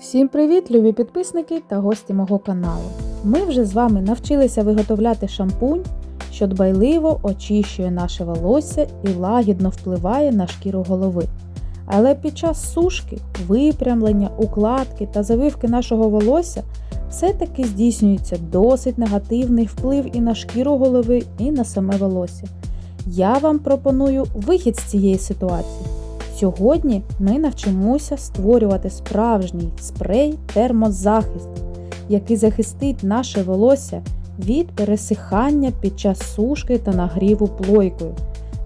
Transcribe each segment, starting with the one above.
Всім привіт, любі підписники та гості мого каналу. Ми вже з вами навчилися виготовляти шампунь, що дбайливо очищує наше волосся і лагідно впливає на шкіру голови. Але під час сушки, випрямлення, укладки та завивки нашого волосся все-таки здійснюється досить негативний вплив і на шкіру голови, і на саме волосся. Я вам пропоную вихід з цієї ситуації. Сьогодні ми навчимося створювати справжній спрей термозахист, який захистить наше волосся від пересихання під час сушки та нагріву плойкою,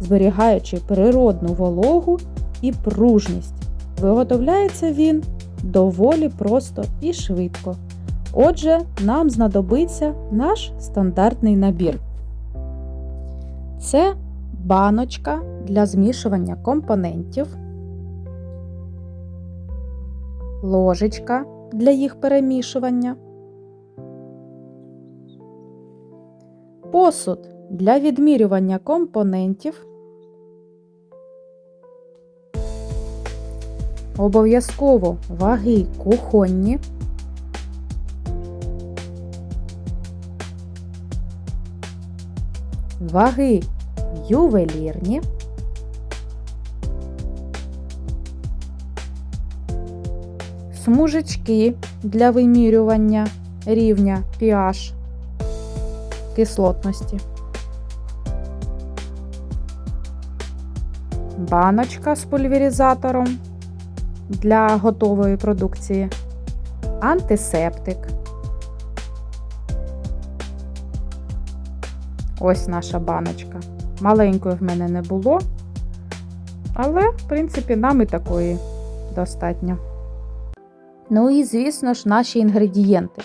зберігаючи природну вологу і пружність. Виготовляється він доволі просто і швидко. Отже, нам знадобиться наш стандартний набір. Це баночка для змішування компонентів, ложечка для їх перемішування, посуд для відмірювання компонентів, обов'язково ваги кухонні. Ваги ювелірні, смужечки для вимірювання рівня pH кислотності, баночка з пульверизатором для готової продукції, антисептик. Ось наша баночка. Маленької в мене не було, але, в принципі, нам і такої достатньо. Ну і, звісно ж, наші інгредієнти.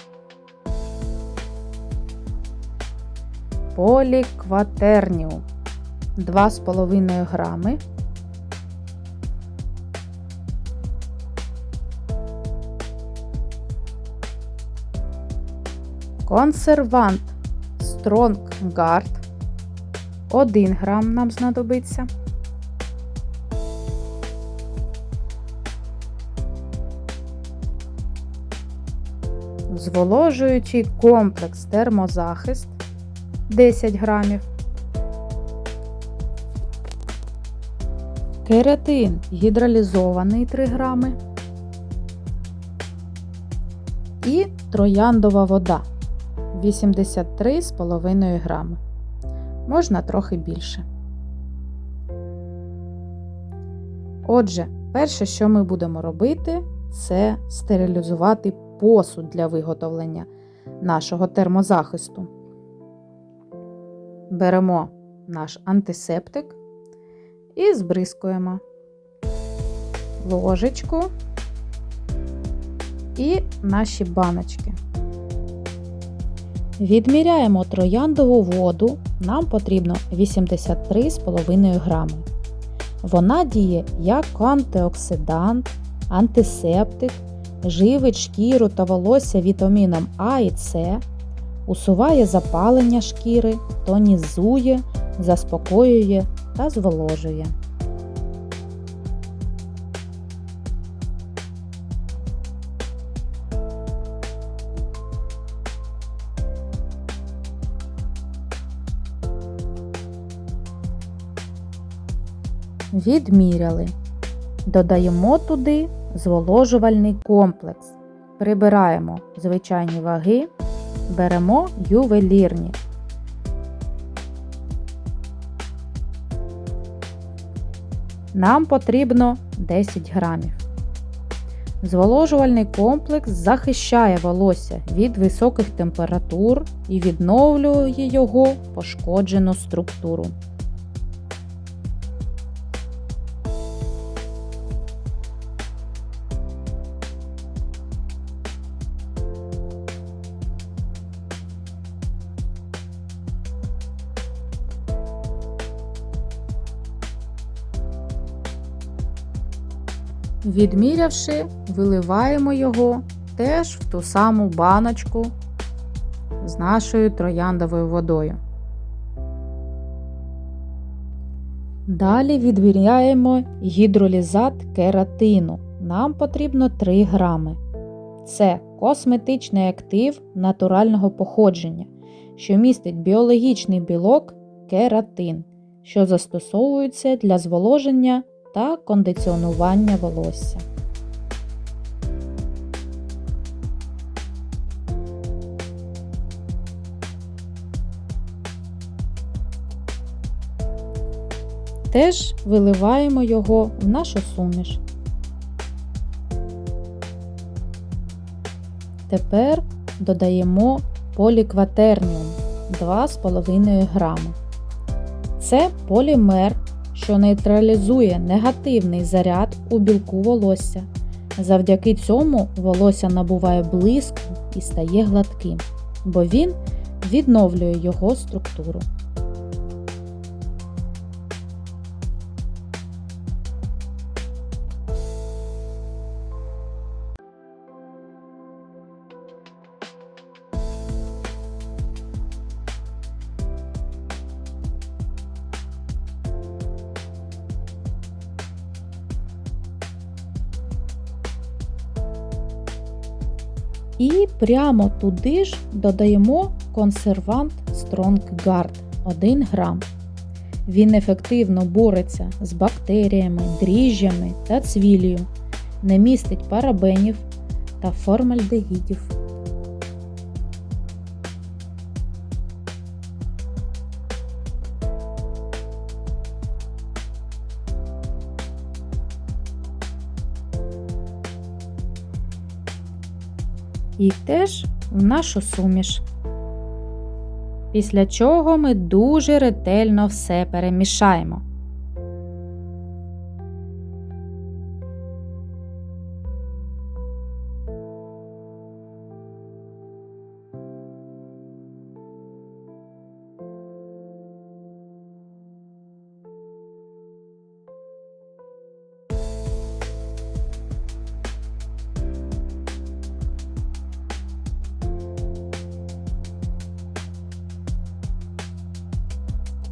Полікватерніум 2,5 грами. Консервант Strong Guard 1 грам нам знадобиться. Зволожуючий комплекс термозахист 10 грамів. Кератин гідролізований 3 грами. І трояндова вода 83,5 грами. Можна трохи більше. Отже, перше, що ми будемо робити, це стерилізувати посуд для виготовлення нашого термозахисту. Беремо наш антисептик і збризкуємо ложечку і наші баночки. Відміряємо трояндову воду, нам потрібно 83,5 грами. Вона діє як антиоксидант, антисептик, живить шкіру та волосся вітаміном А і С, усуває запалення шкіри, тонізує, заспокоює та зволожує. Відміряли. Додаємо туди зволожувальний комплекс. Прибираємо звичайні ваги, беремо ювелірні. Нам потрібно 10 грамів. Зволожувальний комплекс захищає волосся від високих температур і відновлює його пошкоджену структуру. Відмірявши, виливаємо його теж в ту саму баночку з нашою трояндовою водою. Далі відміряємо гідролізат кератину. Нам потрібно 3 грами. це косметичний актив натурального походження, що містить біологічний білок кератин, що застосовується для зволоження та кондиціонування волосся. Теж виливаємо його в нашу суміш. Тепер додаємо полікватерніум 2,5 грами. Це полімер, що нейтралізує негативний заряд у білку волосся. Завдяки цьому волосся набуває блиску і стає гладким, бо він відновлює його структуру. І прямо туди ж додаємо консервант Strong Guard 1 грам. Він ефективно бореться з бактеріями, дріжджами та цвіллю, не містить парабенів та формальдегідів. І теж в нашу суміш. Після чого ми дуже ретельно все перемішаємо.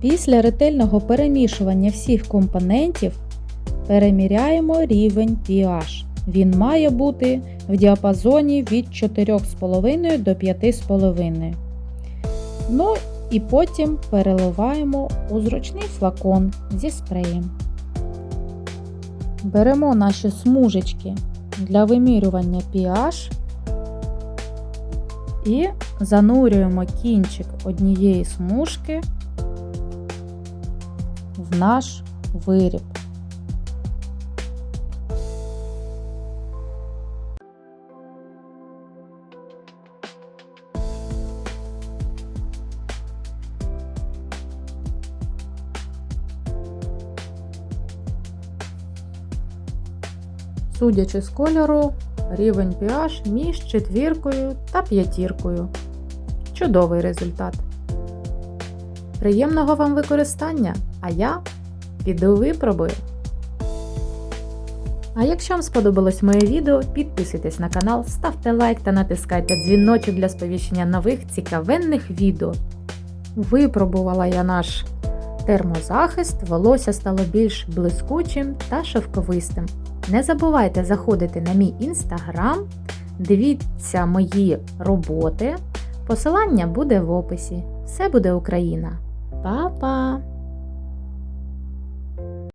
Після ретельного перемішування всіх компонентів переміряємо рівень pH. Він має бути в діапазоні від 4,5 до 5,5. Ну і потім переливаємо у зручний флакон зі спреєм. Беремо наші смужечки для вимірювання pH і занурюємо кінчик однієї смужки в наш виріб. Судячи з кольору, рівень pH між четвіркою та п'ятіркою. Чудовий результат. Приємного вам використання, а я піду випробую. А якщо вам сподобалось моє відео, підписуйтесь на канал, ставте лайк та натискайте дзвіночок для сповіщення нових цікавенних відео. Випробувала я наш термозахист, волосся стало більш блискучим та шовковистим. Не забувайте заходити на мій інстаграм, дивіться мої роботи. Посилання буде в описі. Все буде Україна! Па-па!